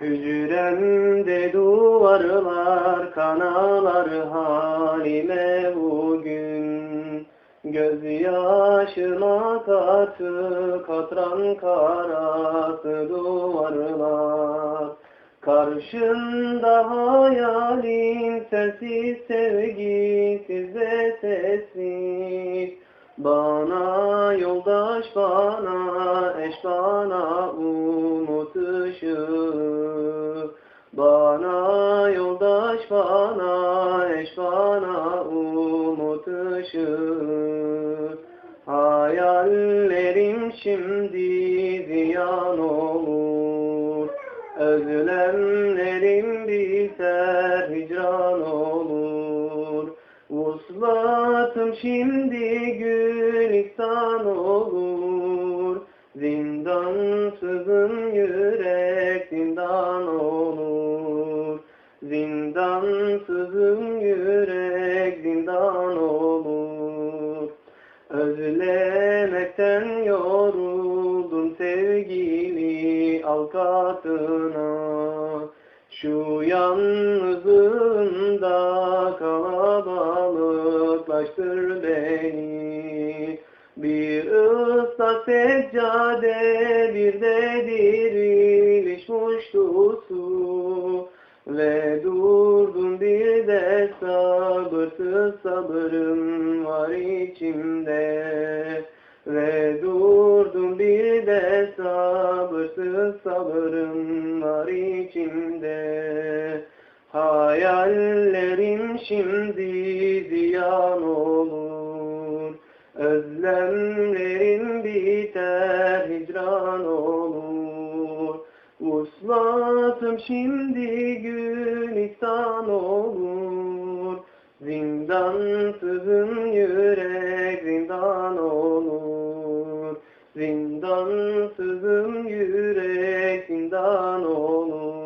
Hücremde duvarlar kanalar halime bugün. Gözyaşıma katı katran karası duvarlar. Karşında hayalin sensiz sevgisiz ve sessiz. Bana yoldaş bana eş bana umut ışığı Bana yoldaş bana eş bana umut ışığı. Hayallerim şimdi ziyan olur. Özlemlerim biter hicran olur. Vuslatım şimdi gülistan olur. Zindansızın yürek zindan olur yürek zindan olur. Özlemekten yoruldum sevgili al katına. Şu yalnızlığımda kalabalıklaştır beni. Bir ıslak seccade bir de diriliş sabırsız sabırım var içimde. Ve durdum bir de sabırsız sabırım var içimde. Hayallerim şimdi ziyan olur. Özlemlerim biter hicran olur. Vuslatım şimdi gülistan olur Zindansızın yürek zindan olur. Zindansızın yürek zindan olur.